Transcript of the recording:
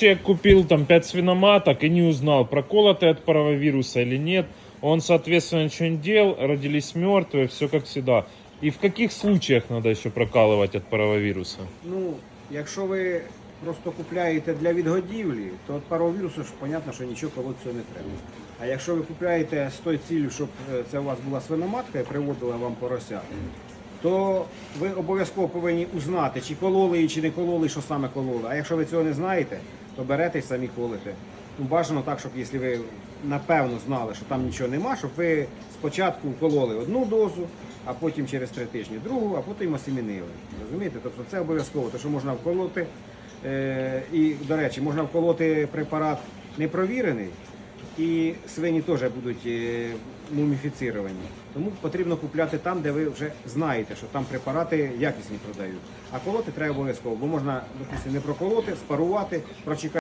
Человек купил там 5 свиноматок и не узнал, проколоты от паровируса или нет. Он, соответственно, ничего не делал, родились мертвые, все как всегда. И в каких случаях надо еще прокалывать от паровируса? Ну, якщо ви просто купляєте для відгодівлі, то від паровірусу ж понятно, що нічого колоти цього не треба. А якщо ви купляєте з тою ціллю, щоб е, це у вас була свиноматка і приводила вам порося, то ви обов'язково повинні узнати, чи кололи її, чи не кололи, що саме кололи. А якщо ви цього не знаєте, то берете і самі колите. Ну, бажано так, щоб якщо ви напевно знали, що там нічого нема, щоб ви спочатку кололи одну дозу, а потім через три тижні другу, а потім осімінили. Розумієте? Тобто це обов'язково, тому що можна вколоти. Е, і, до речі, можна вколоти препарат непровірений, і свині теж будуть муміфіцировані. муміфіціровані. Тому потрібно купляти там, де ви вже знаєте, що там препарати якісні продають. А колоти треба обов'язково, бо можна, допустимо, не проколоти, спарувати, прочекати.